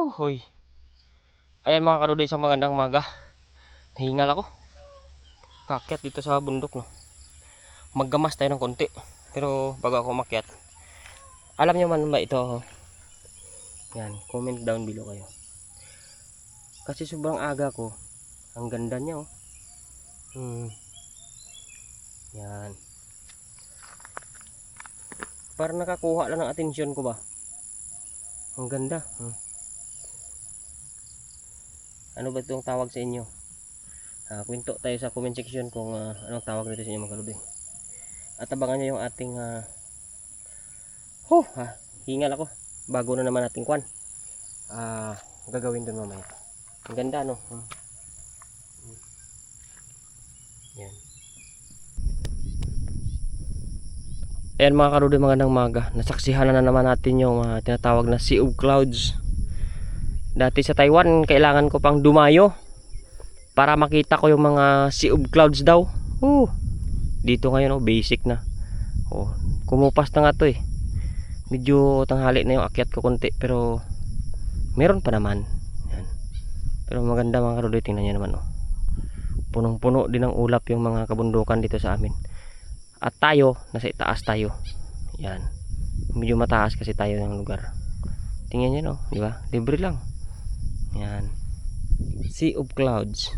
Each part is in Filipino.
Oh, hoy. Ayan mga karuday sa magandang maga. Hingal ako. Kakyat dito sa bundok no. Maggamas tayo ng konti. Pero bago ako makyat. Alam niyo man ba ito? Yan, comment down below kayo. Kasi sobrang aga ko. Ang ganda niya oh. Hmm. Yan. Para nakakuha lang ng atensyon ko ba? Ang ganda. Hmm. Ano ba itong tawag sa inyo? Ah, kwento tayo sa comment section kung ah, anong tawag dito sa inyo mga kalubing. At abangan nyo yung ating ah, huh, ah, hingal ako. Bago na naman ating kwan. Ah, gagawin dun mamaya. Ang ganda no? Hmm. Hmm. Yan. Ayan mga karude magandang maga. Nasaksihan na, na naman natin yung ah, tinatawag na Sea of Clouds. Dati sa Taiwan, kailangan ko pang dumayo para makita ko yung mga Sea of Clouds daw. Uh, dito ngayon, oh, basic na. Oh, kumupas na nga to eh. Medyo tanghali na yung akyat ko konti pero meron pa naman. Yan. Pero maganda mga karude, tingnan nyo naman oh. Punong-puno din ng ulap yung mga kabundukan dito sa amin. At tayo, nasa itaas tayo. Yan. Medyo mataas kasi tayo ng lugar. Tingnan nyo no, di ba? Libre lang. Yan. Sea of Clouds.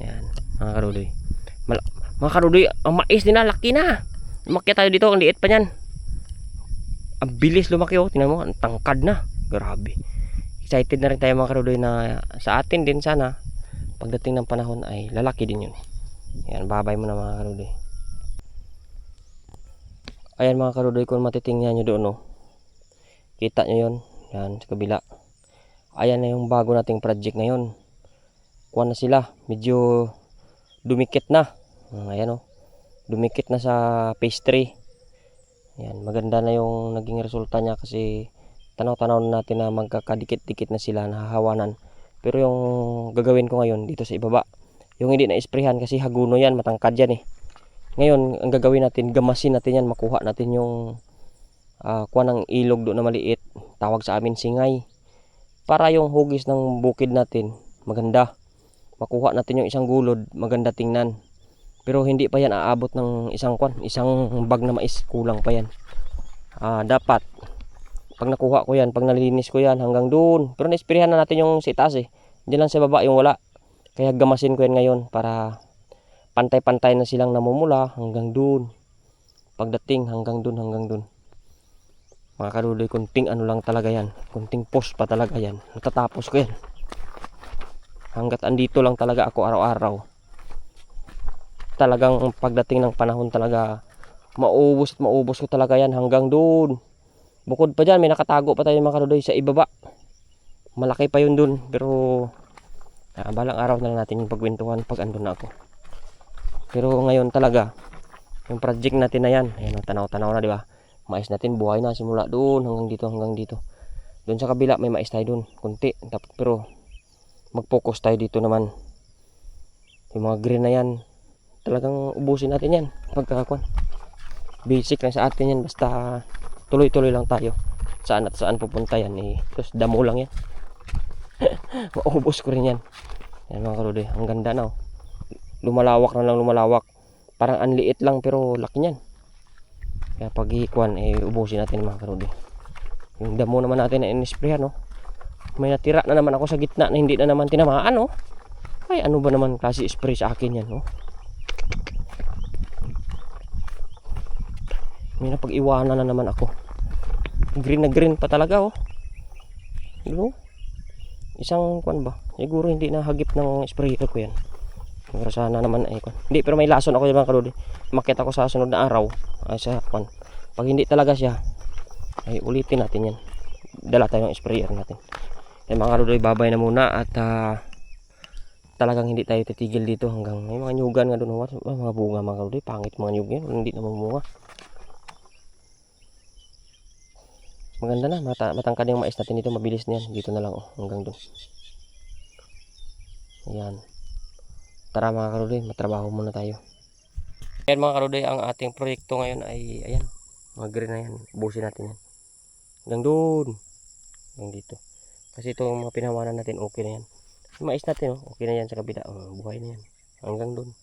Yan, mga karudoy. Mal mga karudoy, ang mais nila, laki na. Lumaki tayo dito, ang liit pa niyan. Ang bilis lumaki oh, tingnan mo, ang tangkad na. Grabe. Excited na rin tayo mga karudoy na sa atin din sana pagdating ng panahon ay lalaki din yun. Yan, babay mo na mga karudoy. Ayan mga karudoy, kung matitingnan nyo doon, no. Kita nyo yun. Yan, sa kabila. Ayan na yung bago nating project ngayon. Kuha na sila. Medyo dumikit na. Mm, Ayan, oh. Dumikit na sa phase 3. Yan, maganda na yung naging resulta niya kasi tanaw-tanaw na natin na magkakadikit-dikit na sila, nahahawanan. Pero yung gagawin ko ngayon dito sa ibaba, yung hindi na-isprehan kasi haguno yan, matangkad yan eh. Ngayon, ang gagawin natin, gamasin natin yan, makuha natin yung uh, kuha ng ilog doon na maliit. Tawag sa amin singay. Para yung hugis ng bukid natin, maganda. Makuha natin yung isang gulod, maganda tingnan. Pero hindi pa yan aabot ng isang kwan, isang bag na mais, kulang pa yan. Ah, dapat pag nakuha ko yan, pag nalinis ko yan hanggang doon. Pero na-isprehan na natin yung sa itaas eh. Diyan lang sa baba yung wala. Kaya gamasin ko yan ngayon para pantay-pantay na silang namumula hanggang doon. Pagdating hanggang doon, hanggang doon. Mga kaluloy, kunting ano lang talaga yan. Kunting post pa talaga yan. Natatapos ko yan. Hanggat andito lang talaga ako araw-araw. Talagang pagdating ng panahon talaga, maubos at maubos ko talaga yan hanggang doon. Bukod pa dyan, may nakatago pa tayo mga kaluloy sa ibaba. Malaki pa yun doon. Pero, ah, balang araw na lang natin yung pagwintuhan pag andun na ako. Pero ngayon talaga, yung project natin na yan, ayan, tanaw-tanaw na, di ba? Mais natin buhay na simula doon hanggang dito hanggang dito. Doon sa kabila may mais tayo doon kunti. Dapat pero mag-focus tayo dito naman. Yung mga green na yan talagang ubusin natin yan pagkakakuan basic lang sa atin yan basta tuloy-tuloy lang tayo. Saan at saan pupunta yan eh. Tapos damo lang yan. Maubos ko rin yan. Yan mga karude ang ganda na oh. lumalawak na lang lumalawak. Parang anliit lang pero laki niyan kaya pag ikuan, eh, ubusin natin mga karodi. Yung damo naman natin na inisprayan, no? May natira na naman ako sa gitna na hindi na naman tinamaan, no? Ay, ano ba naman klase spray sa akin yan, no? May napag-iwanan na naman ako. Green na green pa talaga, oh. No? Isang, kwan ba? Siguro hindi na hagip ng sprayer ko yan. Pero sana naman ay kwan. Hindi, pero may lason ako yung mga karodi. Makita ko sa sunod na araw. Ay sa kwan. Pag hindi talaga siya, ay ulitin natin yan. Dala tayo ng sprayer natin. Ay mga karodi, babay na muna at ah, talagang hindi tayo titigil dito hanggang may mga nyugan nga doon. Ah, mga bunga mga karodi. Pangit mga nyug yan. Hindi na mamunga. Maganda na. Mata matangkad yung mais natin dito. Mabilis na yan. Dito na lang oh, hanggang doon. Ayan. Tara mga karudoy, matrabaho muna tayo. Ayan mga karudoy, ang ating proyekto ngayon ay, ayan, mga green na yan. Busin natin yan. Hanggang doon. Hanggang dito. Kasi itong mga pinahawanan natin, okay na yan. Mais natin, oh, okay na yan sa kabila. Oh, buhay na yan. Hanggang doon.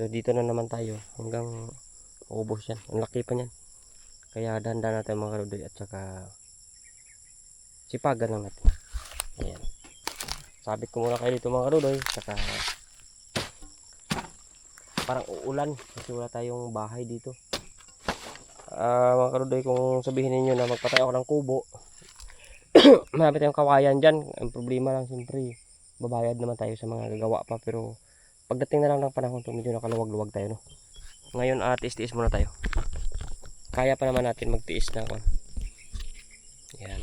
So, dito na naman tayo. Hanggang maubos yan. Ang laki pa niyan. Kaya dahan-dahan natin mga karudoy at saka sipagan lang natin. Ayan. Sabit ko muna kayo dito mga karudoy. Saka parang uulan kasi wala tayong bahay dito. Ah, mga karudoy, kung sabihin ninyo na magpatay ako ng kubo, marami tayong kawayan dyan. Ang problema lang siyempre, babayad naman tayo sa mga gagawa pa. Pero pagdating na lang ng panahon to, medyo nakaluwag-luwag tayo. No? Ngayon, at tiis muna tayo. Kaya pa naman natin magtiis na kon. Yan.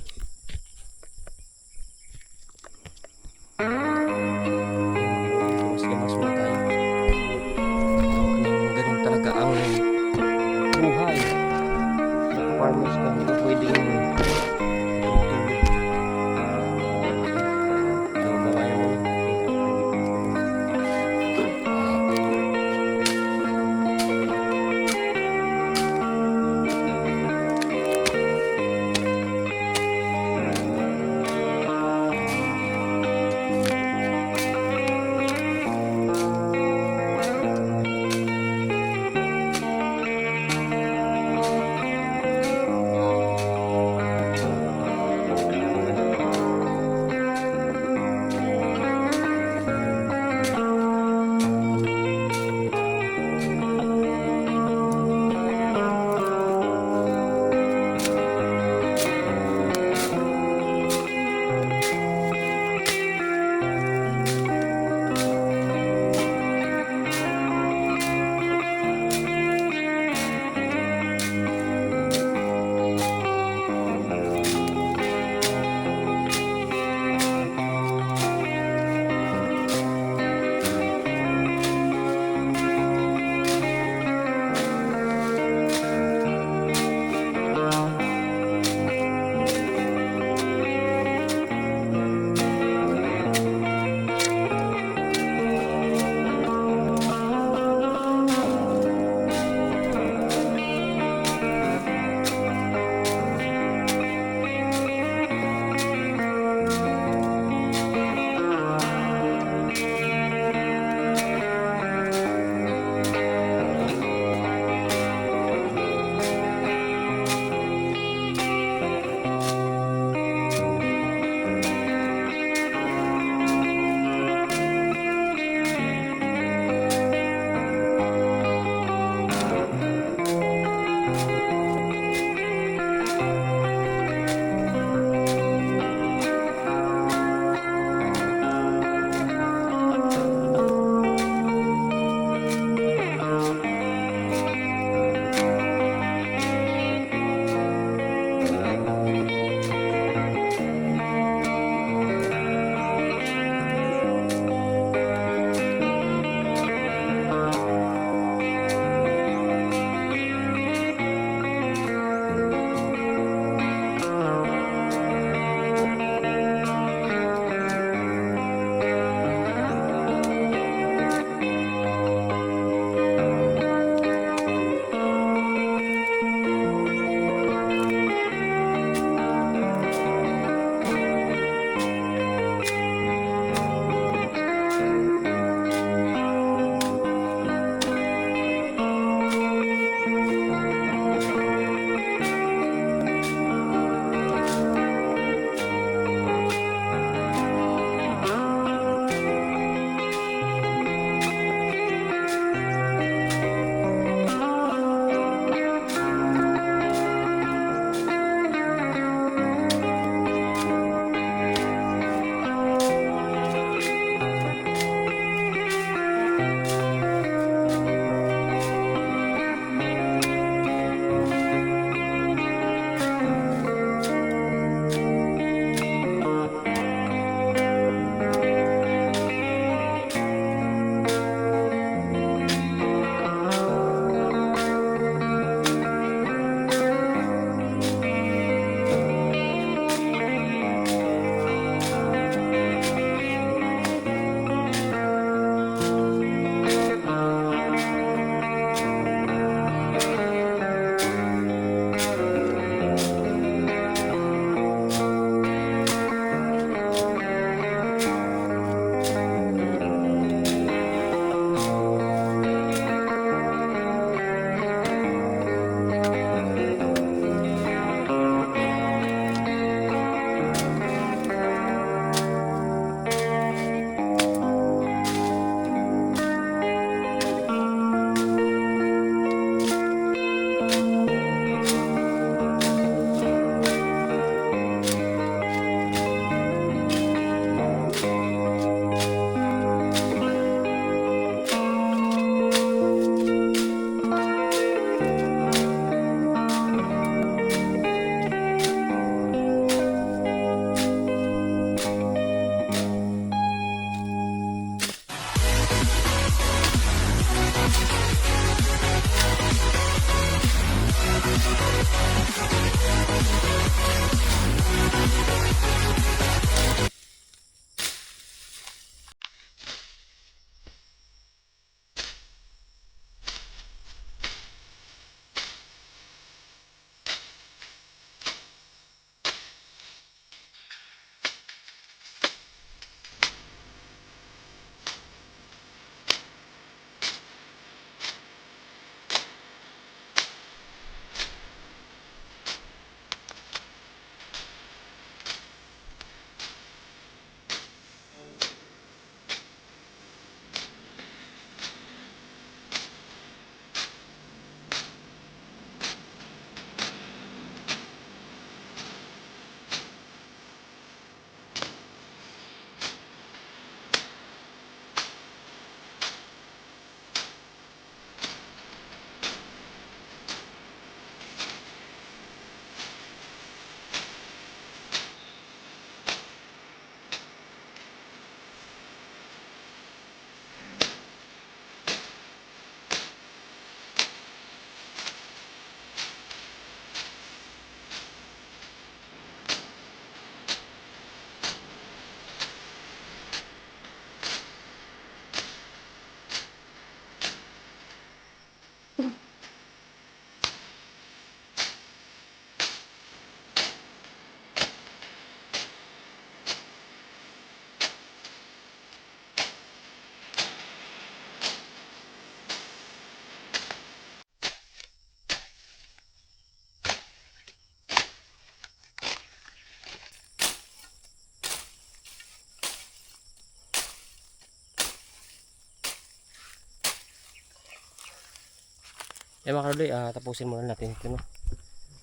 Eh mga kaludoy, ah, tapusin muna natin ito no.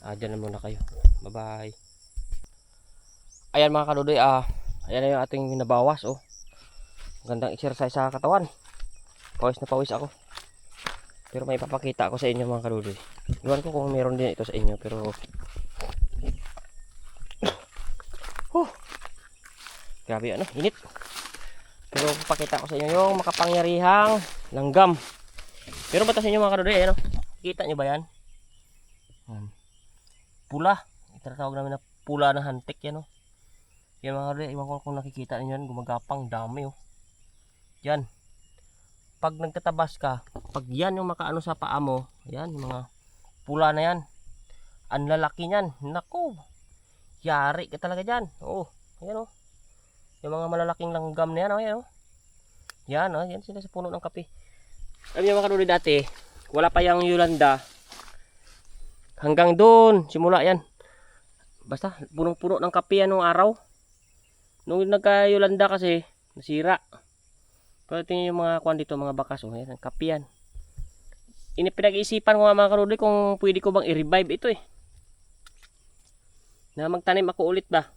Ah, dyan na muna kayo. Bye-bye. Ayan mga kaludoy, ah, ayan na yung ating nabawas oh. Gandang exercise sa katawan. Pawis na pawis ako. Pero may papakita ako sa inyo mga kaludoy. Iwan ko kung meron din ito sa inyo pero Huh. Grabe ano, init. Pero papakita ko sa inyo yung makapangyarihang langgam. Pero ba ito sa inyo mga kaludoy, ayan oh. Kita nyo ba yan? Yan. Pula. Itatawag namin na pula ng hantik yan oh. Yan mga kaludoy, iwan ko kung nakikita ninyo yan, gumagapang dami oh. Yan. Pag nagtatabas ka, pag yan yung makaano sa paa mo, yan mga pula na yan. Ang lalaki niyan. Nako. Yari ka talaga dyan. Oo. Ayan oh. Yung mga malalaking langgam na yan oh. Ayan oh. Yan oh. Yan sila sa puno ng kape. Alam niyo mga kaluloy dati, wala pa yung Yolanda. Hanggang doon, simula yan. Basta, punong-puno ng kape yan nung araw. Nung nagka-Yolanda kasi, nasira. Pero tingnan yung mga kwan dito, mga bakas. Oh, yan, kape yan. Pinag-iisipan ko nga mga kaluloy kung pwede ko bang i-revive ito eh. Na magtanim ako ulit ba.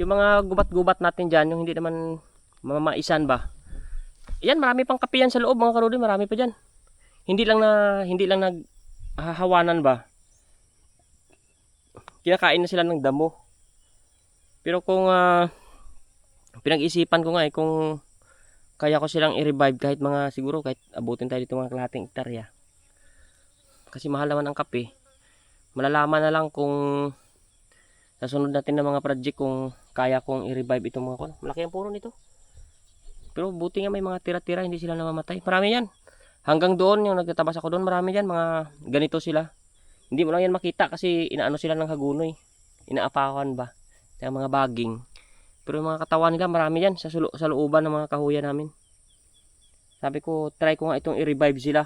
Yung mga gubat-gubat natin dyan, yung hindi naman mamaisan ba. Yan, marami pang kape yan sa loob mga kaluloy, marami pa dyan. Hindi lang na, hindi lang naghahawanan ba. Kinakain na sila ng damo. Pero kung ah, pinag-isipan ko nga eh, kung kaya ko silang i-revive kahit mga siguro kahit abutin tayo dito mga kalahating hektarya. Kasi mahal naman ang kape. Malalaman na lang kung sa sunod natin na mga project kung kaya kong i-revive itong mga kon. Malaki ang puno nito. Pero buti nga may mga tira-tira hindi sila namamatay. Marami yan. Hanggang doon yung nagtatabas ako doon marami yan mga ganito sila. Hindi mo lang yan makita kasi inaano sila ng hagunoy. Inaapakan ba? Kaya mga baging. Pero yung mga katawan nila marami yan sa, sulo, sa looban ng mga kahuya namin. Sabi ko try ko nga itong i-revive sila.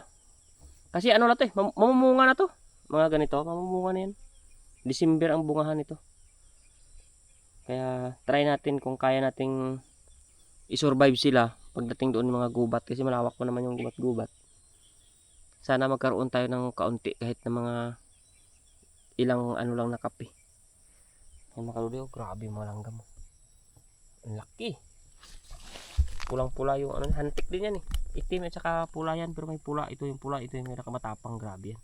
Kasi ano na to eh, mam- mamumunga na to. Mga ganito, mamumunga na yan. December ang bungahan nito. Kaya try natin kung kaya nating i-survive sila pagdating doon ng mga gubat kasi malawak pa naman yung gubat-gubat. Sana magkaroon tayo ng kaunti kahit na mga ilang ano lang na kape. Ay makaluli oh, grabe langgam. oh. Ang laki. Pulang-pula yung ano, hantik din yan eh. Itim at saka pula yan pero may pula. Ito yung pula, ito yung nakamatapang grabe yan.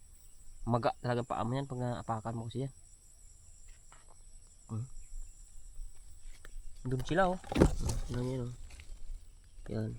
Maga talaga paa mo yan pag naapakan mo kasi yan. Hmm. Doon sila oh. Yan yan oh. Yan.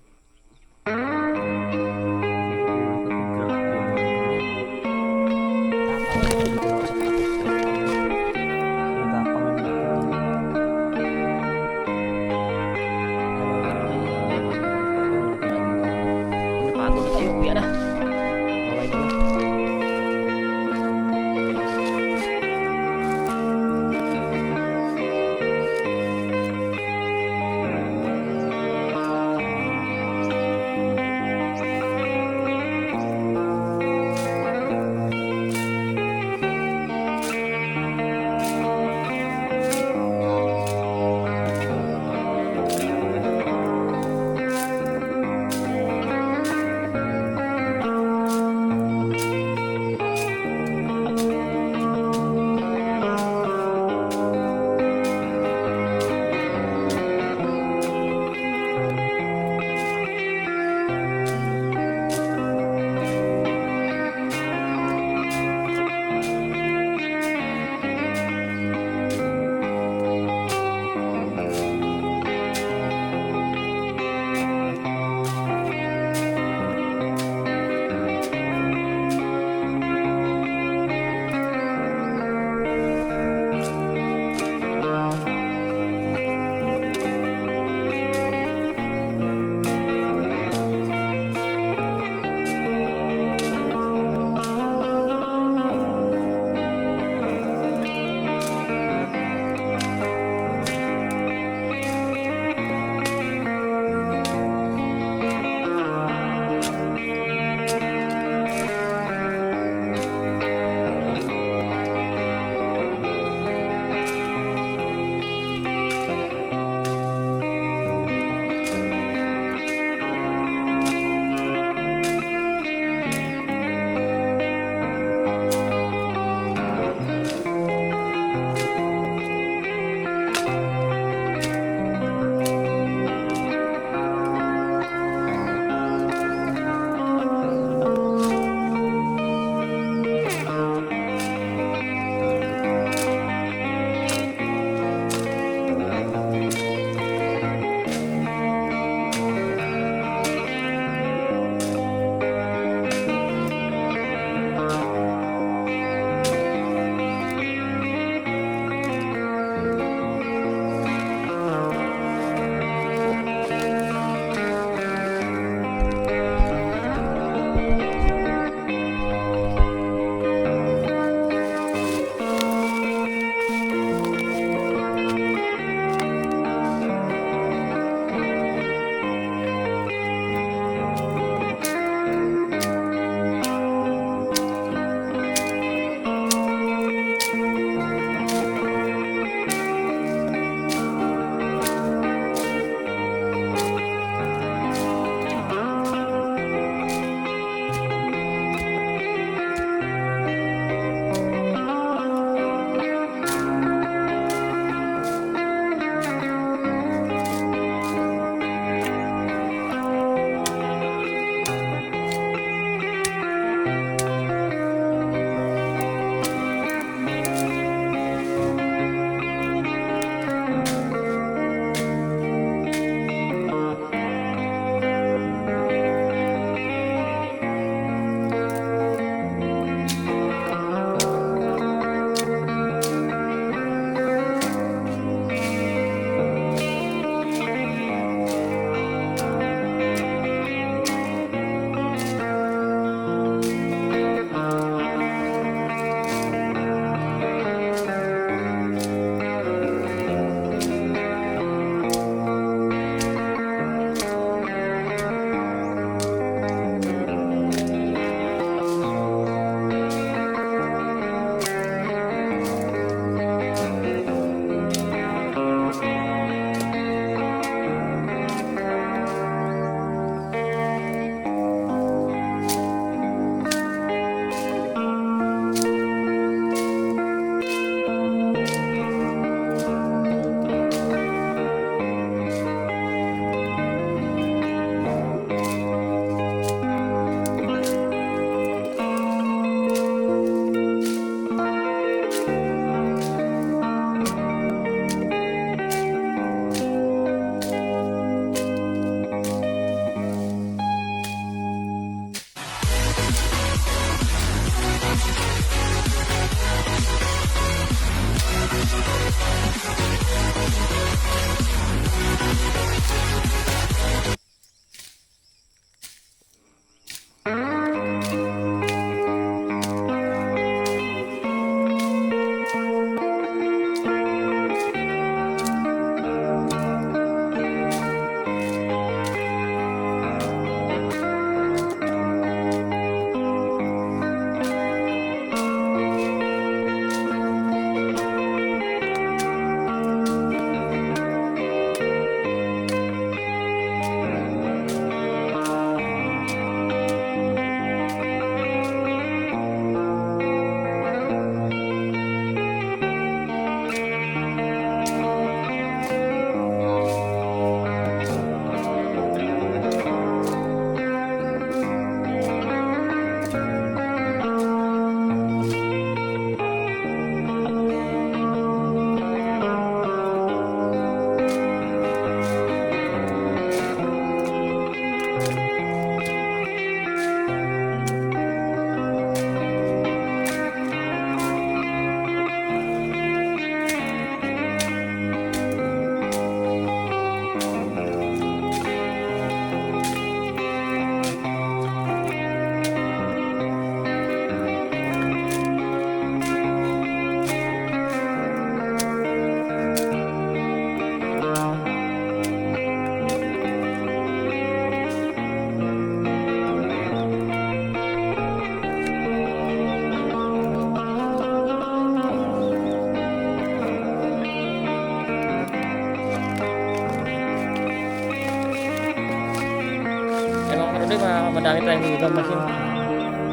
Madami tayong lugang machine.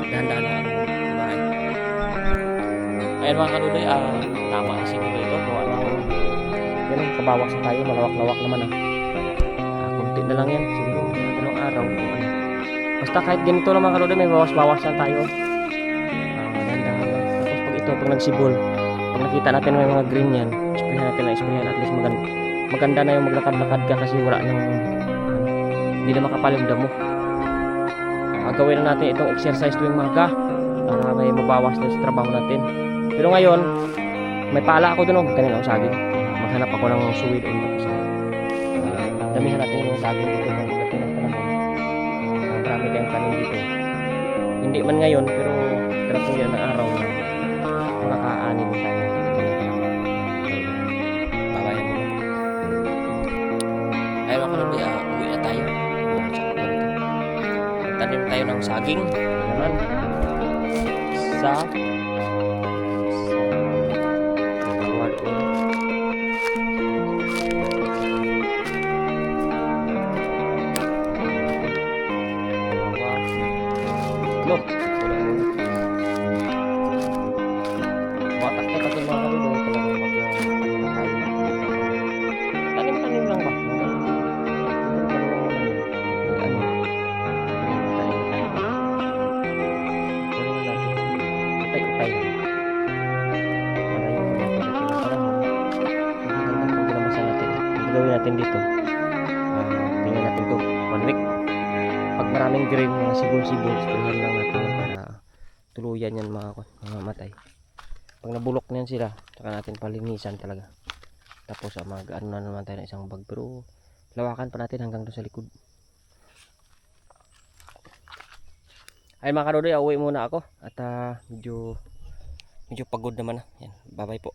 Dahan-dahan lang ang bahay. Ayan mga kadudoy, ah, tama na siguro ito. Gawa ng yan ang kabawas na tayo, malawak-lawak naman ah. Ah, kunti na lang yan, siguro dalawang araw. Basta kahit ganito lang mga kadudoy, may bawas-bawas na tayo. Ah, dahan-dahan lang. Tapos pag ito, pag nagsibol, pag nakita natin may mga green yan, sprayan natin na sprayan at least maganda, maganda na yung maglakad-lakad ka kasi wala nang ano, hindi na makapal yung damo. Ah, gawin na natin itong exercise tuwing maga para may mabawas na sa trabaho natin. Pero ngayon, may pala ako doon, oh. kanina ako saging. Maghanap ako ng suwi doon tapos uh, damihan natin yung saging dito ng panahon. Uh, marami tayong tanim dito. Hindi man ngayon, pero darating yan ng araw na makakaanin tayo. Saging. Ayan. Sa Dalawa doon. Dalawa. Sila, saka natin palinisan talaga. Tapos ah, mag ano na naman tayo ng isang bag pero lawakan pa natin hanggang doon sa likod. Ay mga kadodoy, uwi muna ako at ah, medyo medyo pagod naman na. Yan, bye-bye po.